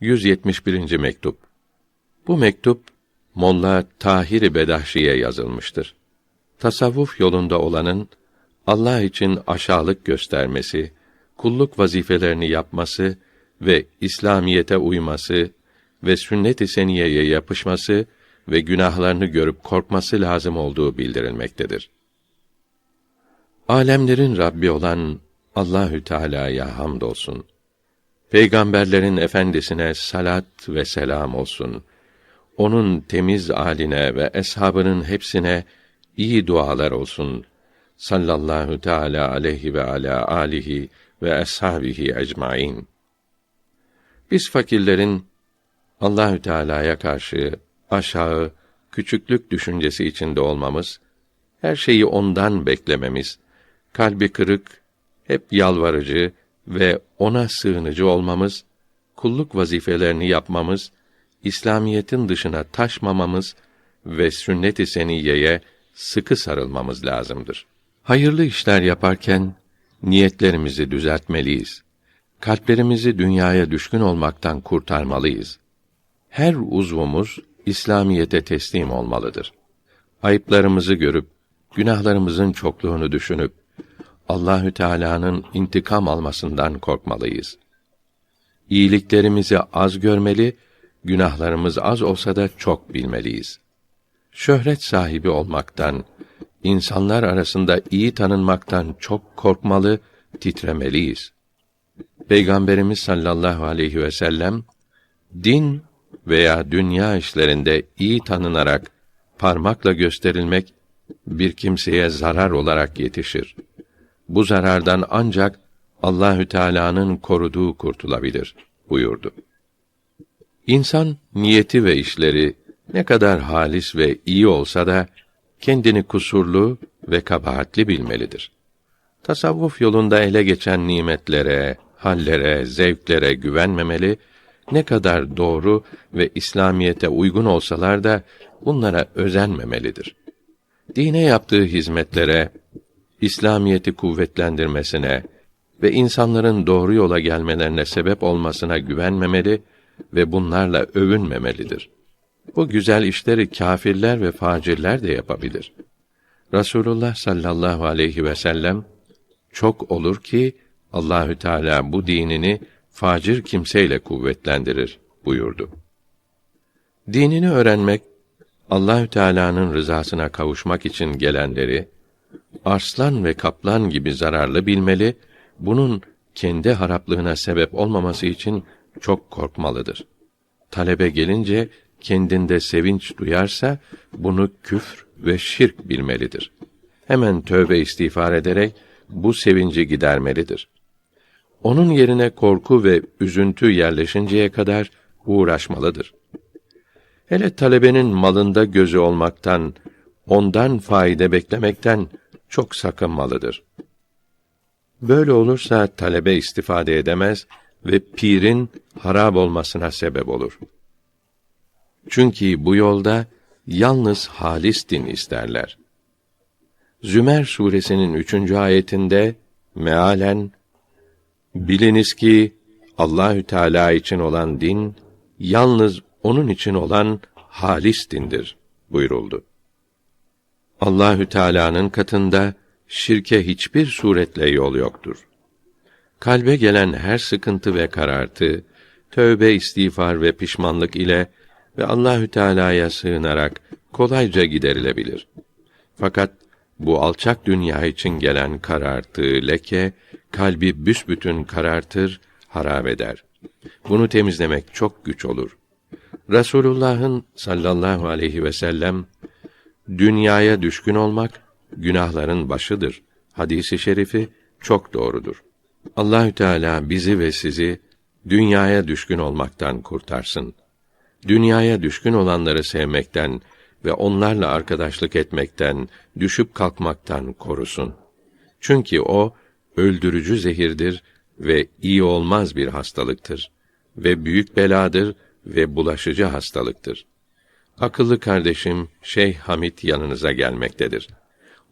171. mektup. Bu mektup Molla Tahir Bedahşi'ye yazılmıştır. Tasavvuf yolunda olanın Allah için aşağılık göstermesi, kulluk vazifelerini yapması ve İslamiyete uyması ve sünnet-i seniyeye yapışması ve günahlarını görüp korkması lazım olduğu bildirilmektedir. Alemlerin Rabbi olan Allahü Teala'ya hamdolsun. Peygamberlerin efendisine salat ve selam olsun. Onun temiz aline ve eshabının hepsine iyi dualar olsun. Sallallahu teala aleyhi ve ala alihi ve eshabihi ecmaîn. Biz fakirlerin Allahü Teala'ya karşı aşağı, küçüklük düşüncesi içinde olmamız, her şeyi ondan beklememiz, kalbi kırık, hep yalvarıcı ve ona sığınıcı olmamız, kulluk vazifelerini yapmamız, İslamiyetin dışına taşmamamız ve sünnet-i seniyeye sıkı sarılmamız lazımdır. Hayırlı işler yaparken niyetlerimizi düzeltmeliyiz. Kalplerimizi dünyaya düşkün olmaktan kurtarmalıyız. Her uzvumuz İslamiyete teslim olmalıdır. Ayıplarımızı görüp günahlarımızın çokluğunu düşünüp Allahü Teala'nın intikam almasından korkmalıyız. İyiliklerimizi az görmeli, günahlarımız az olsa da çok bilmeliyiz. Şöhret sahibi olmaktan, insanlar arasında iyi tanınmaktan çok korkmalı, titremeliyiz. Peygamberimiz sallallahu aleyhi ve sellem din veya dünya işlerinde iyi tanınarak parmakla gösterilmek bir kimseye zarar olarak yetişir. Bu zarardan ancak Allahü Teala'nın koruduğu kurtulabilir buyurdu. İnsan niyeti ve işleri ne kadar halis ve iyi olsa da kendini kusurlu ve kabahatli bilmelidir. Tasavvuf yolunda ele geçen nimetlere, hallere, zevklere güvenmemeli, ne kadar doğru ve İslamiyete uygun olsalar da bunlara özenmemelidir. Dine yaptığı hizmetlere, İslamiyeti kuvvetlendirmesine ve insanların doğru yola gelmelerine sebep olmasına güvenmemeli ve bunlarla övünmemelidir. Bu güzel işleri kâfirler ve facirler de yapabilir. Rasulullah sallallahu aleyhi ve sellem çok olur ki Allahü Teala bu dinini facir kimseyle kuvvetlendirir buyurdu. Dinini öğrenmek Allahü Teala'nın rızasına kavuşmak için gelenleri arslan ve kaplan gibi zararlı bilmeli, bunun kendi haraplığına sebep olmaması için çok korkmalıdır. Talebe gelince kendinde sevinç duyarsa bunu küfr ve şirk bilmelidir. Hemen tövbe istiğfar ederek bu sevinci gidermelidir. Onun yerine korku ve üzüntü yerleşinceye kadar uğraşmalıdır. Hele talebenin malında gözü olmaktan, ondan faide beklemekten çok sakınmalıdır. Böyle olursa talebe istifade edemez ve pirin harap olmasına sebep olur. Çünkü bu yolda yalnız halis din isterler. Zümer suresinin üçüncü ayetinde mealen biliniz ki Allahü Teala için olan din yalnız onun için olan halis dindir buyuruldu. Allahü Teala'nın katında şirke hiçbir suretle yol yoktur. Kalbe gelen her sıkıntı ve karartı, tövbe, istiğfar ve pişmanlık ile ve Allahü Teala'ya sığınarak kolayca giderilebilir. Fakat bu alçak dünya için gelen karartı, leke, kalbi büsbütün karartır, harap eder. Bunu temizlemek çok güç olur. Rasulullah'ın sallallahu aleyhi ve sellem dünyaya düşkün olmak günahların başıdır. Hadisi şerifi çok doğrudur. Allahü Teala bizi ve sizi dünyaya düşkün olmaktan kurtarsın. Dünyaya düşkün olanları sevmekten ve onlarla arkadaşlık etmekten, düşüp kalkmaktan korusun. Çünkü o öldürücü zehirdir ve iyi olmaz bir hastalıktır ve büyük beladır ve bulaşıcı hastalıktır. Akıllı kardeşim Şeyh Hamit yanınıza gelmektedir.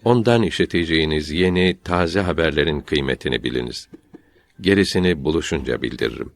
Ondan işiteceğiniz yeni taze haberlerin kıymetini biliniz. Gerisini buluşunca bildiririm.